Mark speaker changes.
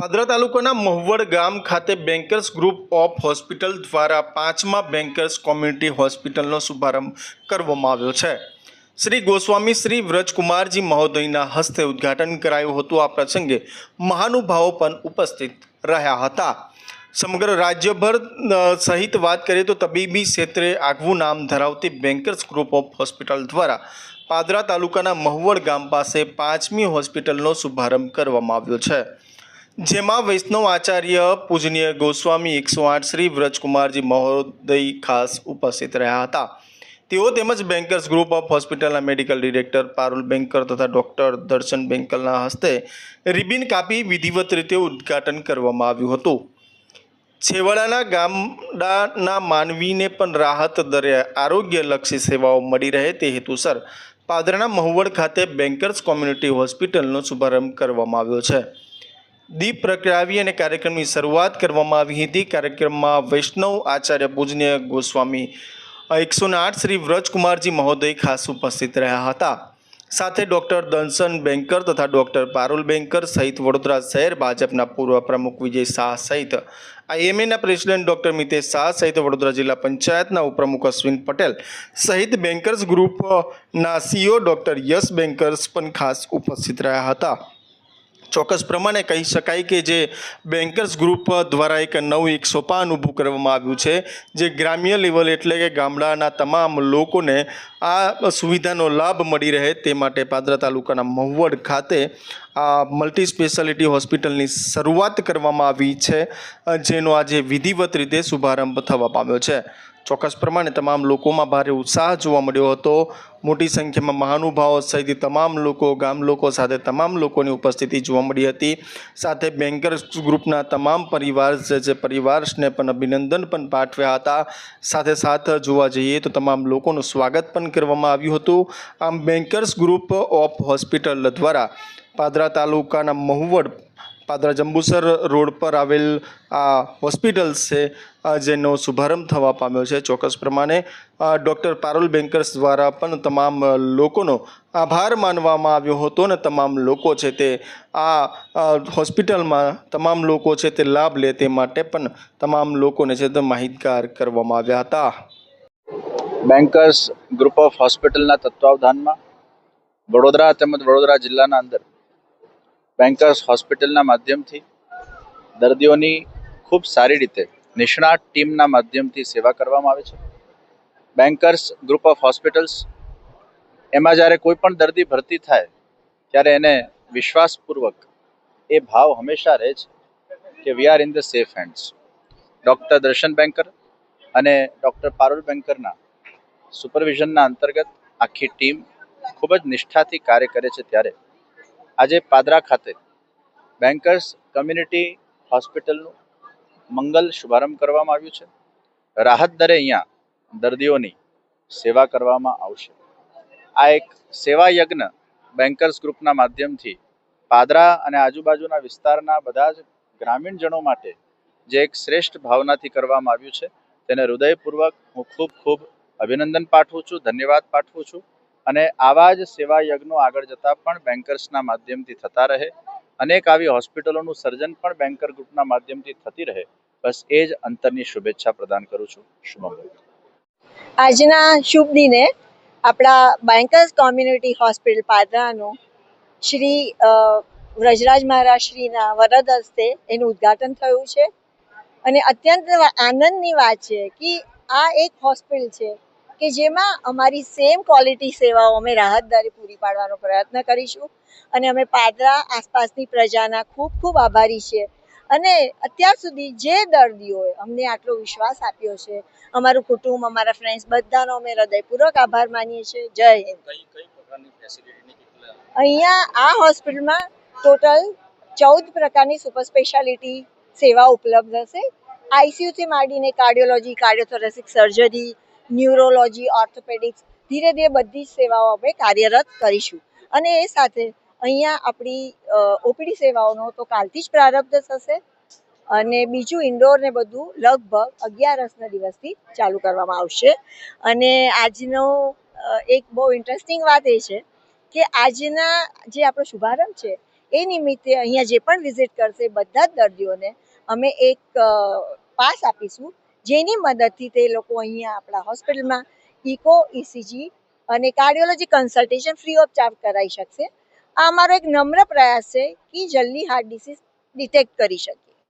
Speaker 1: પાદરા તાલુકાના મહુવડ ગામ ખાતે બેન્કર્સ ગ્રુપ ઓફ હોસ્પિટલ દ્વારા પાંચમા બેન્કર્સ કોમ્યુનિટી હોસ્પિટલનો શુભારંભ કરવામાં આવ્યો છે. શ્રી ગોસ્વામી, શ્રી વ્રજકુમારજી મહોદયના હસ્તે ઉદ્ઘાટન કરાયું હતું. આ પ્રસંગે મહાનુભાવો પણ ઉપસ્થિત રહ્યા હતા. સમગ્ર રાજ્યભર સહિત વાત કરીએ તો તબીબી ક્ષેત્રે આગવું નામ ધરાવતી બેન્કર્સ ગ્રુપ ઓફ હોસ્પિટલ દ્વારા પાદરા તાલુકાના મહુવડ ગામ પાસે પાંચમી હોસ્પિટલનો શુભારંભ કરવામાં આવ્યો છે. જેમાં વૈષ્ણવ આચાર્ય પૂજનીય ગોસ્વામી એકસો આઠ શ્રી વ્રજકુમારજી મહોદય ખાસ ઉપસ્થિત રહ્યા હતા. તેઓ તેમજ બેન્કર્સ ગ્રુપ ઓફ હોસ્પિટલના મેડિકલ ડિરેક્ટર પારુલ બેન્કર તથા ડૉક્ટર દર્શન બેન્કરના હસ્તે રિબિન કાપી વિધિવત રીતે ઉદ્ઘાટન કરવામાં આવ્યું હતું. છેવાડાના ગામડાના માનવીને પણ રાહત દરે આરોગ્યલક્ષી સેવાઓ મળી રહે તે હેતુસર પાદરાના મહુવડ ખાતે બેન્કર્સ કોમ્યુનિટી હોસ્પિટલનો શુભારંભ કરવામાં આવ્યો છે. દીપ પ્રગટાવી અને કાર્યક્રમની શરૂઆત કરવામાં આવી હતી. કાર્યક્રમમાં વૈષ્ણવ આચાર્ય પૂજનીય ગોસ્વામી એકસો આઠ શ્રી વ્રજકુમારજી મહોદય ખાસ ઉપસ્થિત રહ્યા હતા. સાથે ડૉક્ટર દંશન બેન્કર તથા ડૉક્ટર પારુલ બેન્કર સહિત વડોદરા શહેર ભાજપના પૂર્વ પ્રમુખ વિજય શાહ સહિત, આઈએમએના પ્રેસિડેન્ટ ડૉક્ટર મિતેશ શાહ સહિત વડોદરા જિલ્લા પંચાયતના ઉપપ્રમુખ અશ્વિન પટેલ સહિત બેન્કર્સ ગ્રુપના સીઓ ડૉક્ટર યશ બેન્કર્સ પણ ખાસ ઉપસ્થિત રહ્યા હતા. ચોક્કસ પ્રમાણે કહી શકાય કે જે બેન્કર્સ ગ્રુપ દ્વારા એક નવું એક સોપાન ઊભું કરવામાં આવ્યું છે, જે ગ્રામ્ય લેવલ એટલે કે ગામડાના તમામ લોકોને આ સુવિધાનો લાભ મળી રહે તે માટે પાદરા તાલુકાના મહુવડ ખાતે આ મલ્ટી સ્પેશિયાલિટી હોસ્પિટલની શરૂઆત કરવામાં આવી છે, જેનો આજે વિધિવત રીતે શુભારંભ થવા પામ્યો છે. ચોક્કસ પ્રમાણે તમામ લોકોમાં ભારે ઉત્સાહ જોવા મળ્યો હતો. મોટી સંખ્યામાં મહાનુભાવો સહિત તમામ લોકો, ગામ લોકો સાથે તમામ લોકોની ઉપસ્થિતિ જોવા મળી હતી. સાથે બેન્કર્સ ગ્રુપના તમામ પરિવાર જે પરિવારને પણ અભિનંદન પણ પાઠવ્યા હતા. સાથે સાથ જોવા જઈએ તો તમામ લોકોનું સ્વાગત પણ કરવામાં આવ્યું હતું. આમ બેન્કર્સ ગ્રુપ ઓફ હોસ્પિટલ દ્વારા પાદરા તાલુકાના મહુવડ પાદરા જંબુસર રોડ પર આવેલ આ હોસ્પિટલ છે જેનો શુભારંભ થવા પામ્યો છે. ચોક્કસ પ્રમાણે ડૉક્ટર પારુલ બેન્કર્સ દ્વારા પણ તમામ લોકોનો આભાર માનવામાં આવ્યો હતો અને તમામ લોકો છે તે આ હોસ્પિટલમાં તમામ લોકો છે તે લાભ લે તે માટે પણ તમામ લોકોને છે તે માહિતગાર કરવામાં આવ્યા હતા.
Speaker 2: બેન્કર્સ ગ્રુપ ઓફ હોસ્પિટલના તત્વાવધાનમાં વડોદરા તેમજ વડોદરા જિલ્લાના અંદર બેન્કર્સ હોસ્પિટલના માધ્યમથી દર્દીઓની ખૂબ સારી રીતે નિષ્ણાત ટીમના માધ્યમથી સેવા કરવામાં આવે છે. બેન્કર્સ ગ્રુપ ઓફ હોસ્પિટલ્સ એમાં જ્યારે કોઈ પણ દર્દી ભરતી થાય, ત્યારે એને વિશ્વાસપૂર્વક એ ભાવ હંમેશા રહે છે કે we are in the safe hands doctor Darshan Banker અને ડૉક્ટર પારુલ બેન્કરના સુપરવિઝનના અંતર્ગત આખી ટીમ ખૂબ જ નિષ્ઠાથી કાર્ય કરે છે ત્યારે. આજે પાદરા ખાતે બેન્કર્સ કમ્યુનિટી હોસ્પિટલનું મંગલ શુભારંભ કરવામાં આવ્યું છે. રાહત દરે અહીંયા દર્દીઓની સેવા કરવામાં આવશે. આ એક સેવા યજ્ઞ બેન્કર્સ ગ્રુપના માધ્યમથી પાદરા અને આજુબાજુના વિસ્તારના બધા જ ગ્રામીણજનો માટે જે એક શ્રેષ્ઠ ભાવનાથી કરવામાં આવ્યું છે. તેને હૃદયપૂર્વક હું ખૂબ ખૂબ અભિનંદન પાઠવું છું, ધન્યવાદ પાઠવું છું. અને આવા જ સેવા યજ્ઞો આગળ જતા પણ બેન્કર્સના માધ્યમથી થતા રહે. અનેક આવી હોસ્પિટલોનું સર્જન પણ બેન્કર ગ્રુપના માધ્યમથી થતી રહે. બસ એ જ અંતરની શુભેચ્છા પ્રદાન કરું છું. શુભમ
Speaker 3: આજના શુભ દિને આપણા બેન્કર્સ કોમ્યુનિટી હોસ્પિટલ પાદરાનું શ્રી વ્રજરાજ મહારાજ શ્રીના વરદ હસ્તે એનું ઉદ્ઘાટન થયું છે. અને અત્યંત આનંદની વાત છે કે આ એક હોસ્પિટલ છે. કે જેમાં અમારી સેમ ક્વોલિટી સેવાઓ અમે રાહતદારી પૂરી પાડવાનો પ્રયત્ન કરીશું. અને અમે પાદરા આસપાસની પ્રજાના ખૂબ ખૂબ આભારી છીએ. અને અત્યાર સુધી જે દર્દીઓએ અમને આટલો વિશ્વાસ આપ્યો છે અમારું કુટુંબ અમારા ફ્રેન્ડ્સ બધાનો અમે હૃદયપૂર્વક આભાર માનીએ છીએ. જય હિન્દ. અહીંયા આ હોસ્પિટલમાં ટોટલ ચૌદ પ્રકારની સુપર સ્પેશિયાલિટી સેવા ઉપલબ્ધ હશે. આઈસીયુથી માંડીને cardiology cardiothoracic surgery neurology, orthopaedics, ધીરે ધીરે બધી જ સેવાઓ અમે કાર્યરત કરીશું. અને એ સાથે અહીંયા આપણી ઓપીડી સેવાઓનો તો કાલથી જ પ્રારંભ થશે. અને બીજું ઇન્ડોર ને બધું લગભગ અગિયારસના દિવસથી ચાલુ કરવામાં આવશે. અને આજનો એક બહુ ઇન્ટરેસ્ટિંગ વાત એ છે કે આજના જે આપણો શુભારંભ છે, એ નિમિત્તે અહીંયા જે પણ વિઝિટ કરશે બધા જ દર્દીઓને અમે એક પાસ આપીશું જેની મદદથી તે લોકો અહીંયા આપણા હોસ્પિટલમાં ઇકો, ઇસીજી અને cardiology consultation free of charge કરાવી શકશે. આ અમારો એક નમ્ર પ્રયાસ છે કે જલ્દી હાર્ટ ડિસીઝ ડિટેક્ટ કરી શકીએ.